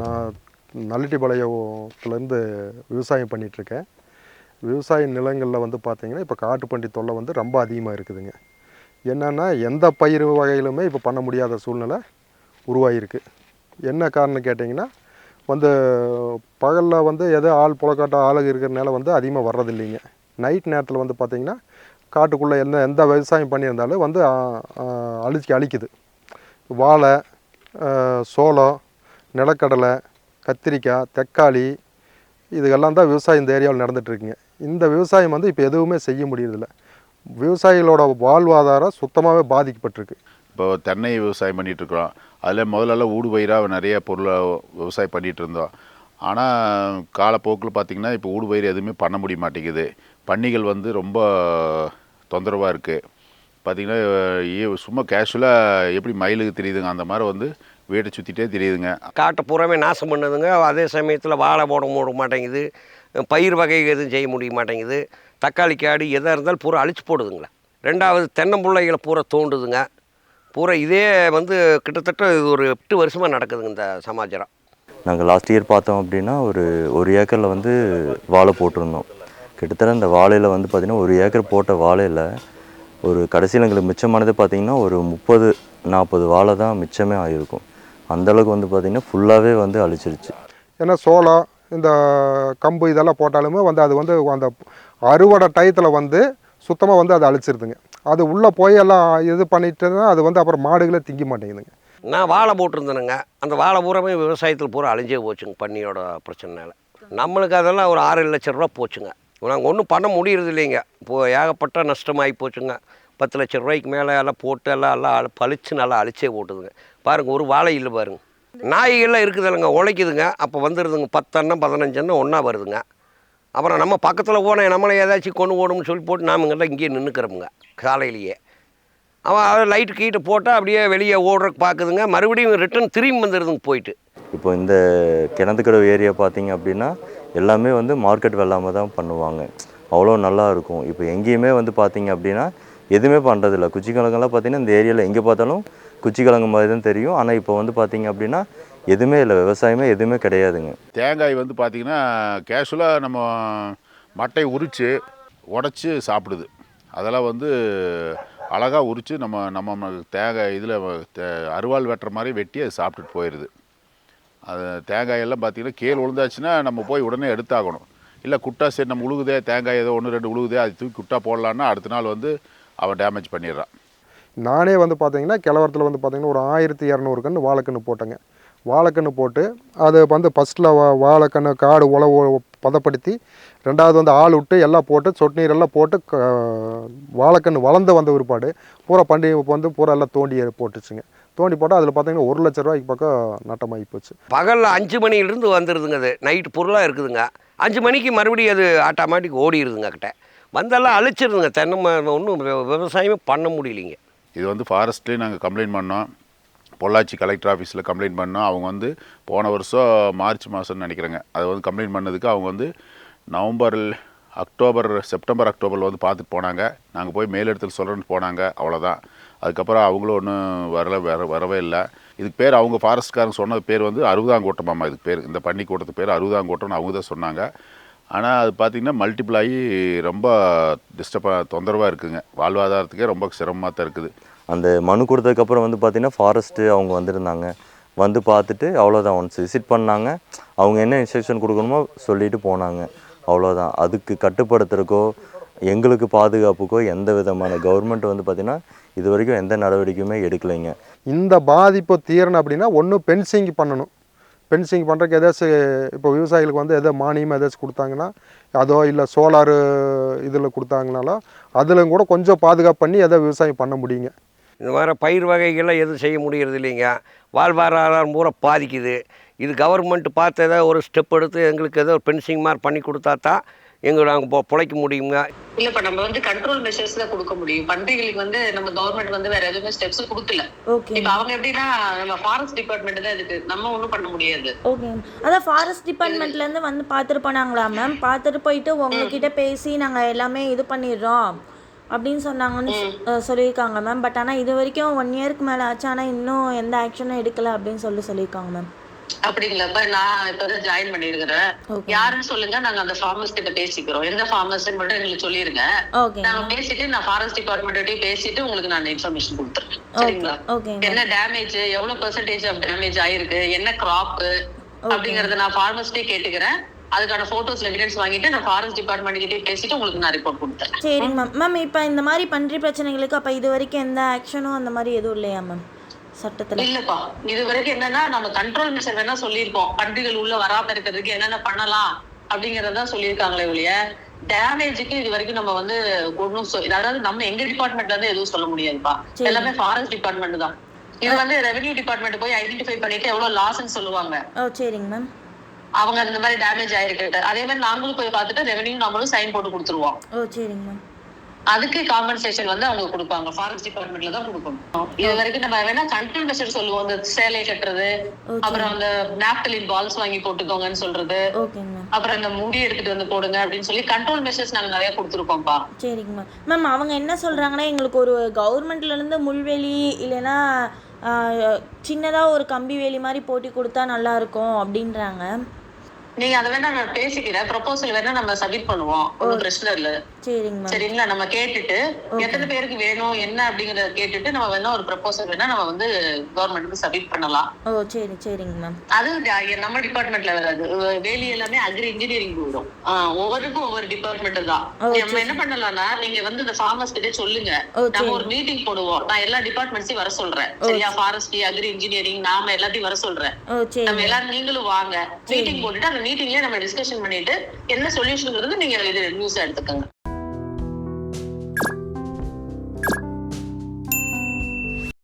நான் நல்லிட்டிப்பாளையத்துலேருந்து விவசாயம் பண்ணிகிட்ருக்கேன். விவசாய நிலங்களில் வந்து பார்த்திங்கன்னா இப்போ காட்டுப்பன்றி தொல்லை வந்து ரொம்ப அதிகமாக இருக்குதுங்க. என்னென்னா எந்த பயிர் வகையிலுமே இப்போ பண்ண முடியாத சூழ்நிலை உருவாகிருக்கு என்ன காரணம் கேட்டிங்கன்னா வந்து பகலில் வந்து எதோ ஆள் புழக்காட்ட ஆளுங்க இருக்கிறனால வந்து அதிகமாக வர்றதில்லைங்க. நைட் நேரத்தில் வந்து பார்த்திங்கன்னா காட்டுக்குள்ளே என்ன எந்த விவசாயம் பண்ணியிருந்தாலும் வந்து அழிச்சு அழிக்குது. வாழை சோளம் நிலக்கடலை கத்திரிக்காய் தக்காளி இதுகெல்லாம் தான் விவசாயம் இந்த ஏரியாவில் நடந்துகிட்ருக்குங்க இந்த விவசாயம் வந்து இப்போ எதுவுமே செய்ய முடியறதில்ல. விவசாயிகளோட வாழ்வாதாரம் சுத்தமாகவே பாதிக்கப்பட்டிருக்கு. இப்போ தென்னை விவசாயம் பண்ணிட்டு இருக்கிறோம். அதில் முதல்லலாம் ஊடு பயிராக நிறைய பொருளை விவசாயம் பண்ணிட்டு இருந்தோம். ஆனால் காலப்போக்கில் பார்த்திங்கன்னா இப்போ ஊடு பயிர் எதுவுமே பண்ண முடிய மாட்டேங்குது. பன்னிகள் வந்து ரொம்ப தொந்தரவாக இருக்குது பார்த்திங்கன்னா சும்மா கேஷுவலாக எப்படி மயிலுக்கு தெரியுதுங்க? அந்த மாதிரி வந்து வீட்டை சுற்றிட்டே தெரியுதுங்க. காட்டை பூராமே நாசம் பண்ணுதுங்க. அதே சமயத்தில் வாழை போட முடிய மாட்டேங்குது. பயிர் வகை எதுவும் செய்ய முடிய மாட்டேங்குது. தக்காளி காடு எதாக இருந்தாலும் பூரா அழிச்சு போடுதுங்களா. ரெண்டாவது தென்னம்பிள்ளைகளை பூரா தோண்டுதுங்க. பூரா இதே வந்து கிட்டத்தட்ட இது ஒரு எட்டு வருஷமாக நடக்குதுங்க இந்த சமாச்சாரம். நாங்கள் லாஸ்ட் இயர் பார்த்தோம் அப்படின்னா ஒரு ஒரு ஏக்கரில் வந்து வாழை போட்டிருந்தோம். கிட்டத்தட்ட இந்த வாழையில் வந்து பார்த்திங்கன்னா ஒரு ஏக்கர் போட்ட வாழையில் ஒரு கடைசியில் எங்களுக்கு மிச்சமானது பார்த்திங்கன்னா ஒரு முப்பது நாற்பது வாழை தான் மிச்சமே ஆகிருக்கும் அந்தளவுக்கு வந்து பார்த்திங்கன்னா ஃபுல்லாகவே வந்து அழிச்சிருச்சு. ஏன்னா சோளம் இந்த கம்பு இதெல்லாம் போட்டாலுமே வந்து அது வந்து அந்த அறுவடை டயத்தில் வந்து சுத்தமாக வந்து அது அழிச்சிருதுங்க. அது உள்ளே போய் எல்லாம் இது பண்ணிட்டுனா அது வந்து அப்புறம் மாடுகளே திங்க மாட்டேங்குதுங்க. நான் வாழை போட்டிருந்தேனுங்க. அந்த வாழை பூராமே விவசாயத்தில் பூரா அழிஞ்சே போச்சுங்க பண்ணியோட பிரச்சனைனால. நம்மளுக்கு அதெல்லாம் ஒரு ஆறு லட்ச ரூபா போச்சுங்க. நாங்கள் ஒன்றும் பண்ண முடியறது இல்லைங்க. இப்போ ஏகப்பட்ட நஷ்டமாகி போச்சுங்க. பத்து லட்ச ரூபாய்க்கு மேலே எல்லாம் போட்டு எல்லாம் எல்லாம் பழிச்சு நல்லா அழிச்சே போட்டுதுங்க. பாருங்கள் ஒரு வாழை இல்லை பாருங்க. நாய்கள்லாம் இருக்குதுல்லங்க உழைக்குதுங்க. அப்போ வந்துடுதுங்க பத்தெண்ணம் பதினஞ்செண்ணம் ஒன்றா வருதுங்க. அப்புறம் நம்ம பக்கத்தில் போனால் நம்மளை ஏதாச்சும் கொண்டு ஓடும்னு சொல்லி போட்டு நாமங்கெல்லாம் இங்கேயே நின்றுக்கிறோமுங்க காலையிலேயே. அவன் அதை லைட்டு கீட்டு போட்டால் அப்படியே வெளியே ஓடுறக்கு பார்க்குதுங்க மறுபடியும் ரிட்டர்ன் திரும்பி வந்துடுதுங்க போயிட்டு. இப்போ இந்த கிணத்துக்கடவு ஏரியா பார்த்தீங்க அப்படின்னா எல்லாமே வந்து மார்க்கெட் வெள்ளாமல் தான் பண்ணுவாங்க. அவ்வளோ நல்லா இருக்கும். இப்போ எங்கேயுமே வந்து பார்த்தீங்க அப்படின்னா எதுவுமே பண்ணுறதில்ல குச்சி கிழங்கெல்லாம் பார்த்தீங்கன்னா இந்த ஏரியாவில் எங்கே பார்த்தாலும் குச்சி கிழங்கு மாதிரி தான் தெரியும். ஆனால் இப்போ வந்து பார்த்திங்க அப்படின்னா எதுவுமே இல்லை. விவசாயமே எதுவுமே கிடையாதுங்க. தேங்காய் வந்து பார்த்திங்கன்னா கேஷுவலாக நம்ம மட்டை உரித்து உடச்சி சாப்பிடுது. அதெல்லாம் வந்து அழகாக உரித்து நம்ம நம்ம தேங்காய் இதில் அருவாள் வெட்டுற மாதிரி வெட்டி அது சாப்பிட்டுட்டு போயிடுது அது தேங்காயெல்லாம் பார்த்திங்கன்னா கீழே விழுந்தாச்சுன்னா நம்ம போய் உடனே எடுத்தாகணும். இல்லை குட்டா சரி நம்ம உழுகுதே தேங்காய் ஏதோ ஒன்று ரெண்டு உழுகுதே அது தூக்கி குட்டா போடலான்னா அடுத்த நாள் வந்து அவன் டேமேஜ் பண்ணிடுறான். நானே வந்து பார்த்தீங்கன்னா கிழவரத்தில் வந்து பார்த்தீங்கன்னா ஒரு ஆயிரத்தி இரநூறு கன்று வாழைக்கன்று போட்டேங்க. வாழைக்கன்று போட்டு அது வந்து ஃபஸ்ட்டில் வா வாழைக்கன்று காடு உழவு பதப்படுத்தி ரெண்டாவது வந்து ஆள் விட்டு எல்லாம் போட்டு சொட்டு நீர் எல்லாம் போட்டு க வாழைக்கன்று வளர்ந்து வந்த பிற்பாடு பூரா பண்டிகை வந்து பூரா எல்லாம் தோண்டி போட்டுச்சுங்க. தோண்டி போட்டால் அதில் பார்த்தீங்கன்னா ஒரு லட்ச ரூபாய்க்கு பக்கம் நட்டமாகி போச்சு. பகலில் அஞ்சு மணியிலிருந்து வந்துடுதுங்க அது. நைட்டு பொருளாக இருக்குதுங்க. அஞ்சு மணிக்கு மறுபடியும் அது ஆட்டோமேட்டிக் ஓடிடுதுங்க கிட்ட. வந்தெல்லாம் அழிச்சிருங்க. தென்னை ஒன்றும் விவசாயமே பண்ண முடியலைங்க. இது வந்து ஃபாரஸ்ட்லேயும் நாங்கள் கம்ப்ளைண்ட் பண்ணோம். பொள்ளாச்சி கலெக்டர் ஆஃபீஸில் கம்ப்ளைண்ட் பண்ணோம். அவங்க வந்து போன வருஷம் மார்ச் மாதம்னு நினைக்கிறேங்க. அதை வந்து கம்ப்ளைண்ட் பண்ணதுக்கு அவங்க வந்து நவம்பரில் அக்டோபர் செப்டம்பர் அக்டோபரில் வந்து பார்த்துட்டு போனாங்க. நாங்கள் போய் மேலிடத்தில் சொல்கிறேன்னு போனாங்க. அவ்வளோதான் அதுக்கப்புறம் அவங்களும் ஒன்றும் வரல வர வரவே இல்லை. இதுக்கு பேர் அவங்க ஃபாரஸ்ட்காரங்க சொன்ன பேர் வந்து அறுபதாம் கூட்டம் அம்மா இதுக்கு பேர் இந்த பன்னி கூட்டத்துக்கு பேர் அறுபதாங்கோட்டம்னு அவங்க தான் சொன்னாங்க. ஆனால் அது பார்த்திங்கன்னா மல்டிபிள் ஆகி ரொம்ப டிஸ்டர்பாக தொந்தரவாக இருக்குங்க. வாழ்வாதாரத்துக்கே ரொம்ப சிரமமாக தான் இருக்குது. அந்த மனு கொடுத்ததுக்கப்புறம் வந்து பார்த்தீங்கன்னா ஃபாரஸ்ட்டு அவங்க வந்திருந்தாங்க. வந்து பார்த்துட்டு அவ்வளோதான் ஒன்ஸ் விசிட் பண்ணாங்க. அவங்க என்ன இன்ஸ்ட்ரக்ஷன் கொடுக்கணுமோ சொல்லிட்டு போனாங்க. அவ்வளோதான் அதுக்கு கட்டுப்படுத்துறக்கோ எங்களுக்கு பாதுகாப்புக்கோ எந்த விதமான கவர்மெண்ட் வந்து பார்த்திங்கன்னா இது வரைக்கும் எந்த நடவடிக்கையுமே எடுக்கலைங்க. இந்த பாதிப்பு தீரணும் அப்படின்னா ஒன்று பென்சிங் பண்ணணும். பென்சிங் பண்ணுறக்கு ஏதாச்சும் இப்போ விவசாயிகளுக்கு வந்து எதோ மானியம் ஏதாச்சும் கொடுத்தாங்கன்னா அதோ இல்லை சோலாரு இதில் கொடுத்தாங்கனாலும் அதில் கூட கொஞ்சம் பாதுகாப்பு பண்ணி எதோ விவசாயம் பண்ண முடியுங்க. இந்த மாதிரி பயிர் வகைகள்லாம் எதுவும் செய்ய முடியறது இல்லைங்க. வாழ்வாதாரம் பூரா பாதிக்குது. இது கவர்மெண்ட் பார்த்து ஏதோ ஒரு ஸ்டெப் எடுத்து எங்களுக்கு ஏதோ ஒரு பென்சிங் மாதிரி பண்ணி கொடுத்தா தான் எங்க நாங்கள் பொ பிழைக்க முடியுங்க? இல்ல இப்ப நம்ம வந்து கண்ட்ரோல் மெஷர்ஸ் தான் கொடுக்க முடியும். பன்றிகளுக்கு வந்து நம்ம கவர்மெண்ட் வந்து வேற எதுவுமே ஸ்டெப்ஸ் கொடுக்கல. ஓகே இப்ப அவங்க எப்படின்னா நம்ம ஃபாரஸ்ட் டிபார்ட்மெண்ட் தான் இதுக்கு. நம்ம ஒண்ணும் பண்ண முடியாது. ஓகே அதான் ஃபாரஸ்ட் டிபார்ட்மெண்ட்லேருந்து வந்து பார்த்துட்டு போனாங்களா மேம் பார்த்துட்டு போயிட்டு உங்ககிட்ட பேசி நாங்கள் எல்லாமே இது பண்ணிடுறோம் அப்படின்னு சொன்னாங்கன்னு சொல்லியிருக்காங்க மேம் பட் ஆனால் இது வரைக்கும் ஒன் இயருக்கு மேலே ஆச்சு. ஆனால் இன்னும் எந்த ஆக்ஷனும் எடுக்கல அப்படின்னு சொல்லி சொல்லியிருக்காங்க மேம் அப்படிங்களா? இப்ப நான் இப்ப ஜாயின் பண்ணிருக்கிறேன் யாருன்னு சொல்லுங்க நாங்க அந்த ஃபார்மர்ஸ் கிட்ட பேசிக்கிறோம். எந்த ஃபார்மர்ஸ் மட்டும் எங்களுக்கு சொல்லிருங்க. நாங்க பேசிட்டு நான் ஃபாரஸ்ட் டிபார்ட்மெண்ட் பேசிட்டு உங்களுக்கு நான் இன்ஃபர்மேஷன் கொடுத்துறேன். ஓகே சரிங்களா? என்ன டேமேஜ் எவ்வளவு பெர்சன்டேஜ் ஆஃப் டேமேஜ் ஆயிருக்கு என்ன கிராப் அப்படிங்கறத நான் ஃபார்மர்ஸ்டே கேட்டுக்கிறேன். அதுக்கான போட்டோஸ் எவிடன்ஸ் வாங்கிட்டு நான் ஃபாரஸ்ட் டிபார்ட்மெண்ட் கிட்டே பேசிட்டு உங்களுக்கு நான் ரிப்போர்ட் கொடுத்துறேன். சரிங்க மேம் மேம் இப்போ இந்த மாதிரி பன்றி பிரச்சனைகளுக்கு அப்போ இது வரைக்கும் எந்த ஆக்ஷனும் அந்த மாதிரி எதுவும் இல்லையா மேம் சட்டத்தில். இல்லப்பா இது வரைக்கும் என்னன்னா நம்ம கண்ட்ரோல் மெஷர் வேணா சொல்லியிருக்கோம். பன்றிகள் உள்ள வராம இருக்கிறதுக்கு என்னென்ன பண்ணலாம் அப்படிங்கறதான் சொல்லியிருக்காங்களே ஒழிய டேமேஜுக்கு இது வரைக்கும் நம்ம வந்து ஒன்றும் அதாவது நம்ம எங்க டிபார்ட்மெண்ட்ல இருந்து எதுவும் சொல்ல முடியாதுப்பா. எல்லாமே ஃபாரஸ்ட் டிபார்ட்மெண்ட் தான். இது வந்து ரெவென்யூ டிபார்ட்மெண்ட் போய் ஐடென்டிஃபை பண்ணிட்டு எவ்வளவு லாஸ்ன்னு சொல்லுவாங்க. ஓ சரிங்க மேம் அவங்க அந்த மாதிரி டேமேஜ் ஆயிருக்கு. அதே மாதிரி நாங்களும் போய் பார்த்துட்டு ரெவென்யூ நம்மளும் சைன் போட்டு கொடுத்துருவோம். ஓ சரிங்க மேம் அதுக்கு காம்பன்சேஷன் வந்து அவங்க கொடுப்பாங்க. ஃபாரஸ்ட் டிபார்ட்மெண்ட்ல தான் கொடுக்கணும். இது வரைக்கும் நம்ம வேணா கண்ட்ரோல் மெஷர் சொல்லுவோம். இந்த சேலை கட்டுறது அப்புறம் அந்த நாப்தலின் பால்ஸ் வாங்கி போட்டுக்கோங்கன்னு சொல்றது. அப்புறம் இந்த முடி எடுத்துட்டு வந்து போடுங்க அப்படின்னு சொல்லி கண்ட்ரோல் மெஷர்ஸ் நாங்க நிறைய கொடுத்துருக்கோம்ப்பா. சரிங்க மேம் மேம் அவங்க என்ன சொல்கிறாங்கன்னா எங்களுக்கு ஒரு கவர்மெண்ட்லேருந்து முள்வெளி இல்லைன்னா சின்னதாக ஒரு கம்பி வேலி மாதிரி போட்டி கொடுத்தா நல்லா இருக்கும் அப்படின்றாங்க. நீங்க அதை வேணா நான் பேசிக்கிறேன். ப்ரொபோசல் வேணா நம்ம சப்மிட் பண்ணுவோம். ஒன்றும் பிரச்சனை இல்ல சரிங்க சரிங்களா? நம்ம கேட்டுட்டு எத்தனை பேருக்கு வேணும் என்ன அப்படிங்கறத கேட்டுட்டு நம்ம வேணா ஒரு ப்ரொபோசல் வேணா நம்ம வந்து கவர்மெண்ட்டுக்கு சப்மிட் பண்ணலாம். ஓ சரி சரிங்க மேம் அது நம்ம டிபார்ட்மெண்ட்ல வராது. வேலி எல்லாமே அக்ரி இன்ஜினியரிங் வரும். ஒவ்வொருக்கும் ஒவ்வொரு டிபார்ட்மெண்ட் தான். நம்ம என்ன பண்ணலாம்னா நீங்க வந்து இந்த ஃபார்மர்ஸ் கிட்ட சொல்லுங்க. நம்ம ஒரு மீட்டிங் போடுவோம். நான் எல்லா டிபார்ட்மெண்ட்ஸையும் வர சொல்றேன். சரியா? ஃபாரஸ்ட்ரி அக்ரி இன்ஜினியரிங் நாம எல்லாத்தையும் வர சொல்றேன். நம்ம எல்லாரும் நீங்களும் வாங்க. மீட்டிங் போட்டுட்டு மீட்டிங்லயே நம்ம டிஸ்கஷன் பண்ணிட்டு என்ன சொல்யூஷன் நீங்க இது நியூஸ் எடுத்துக்கோங்க.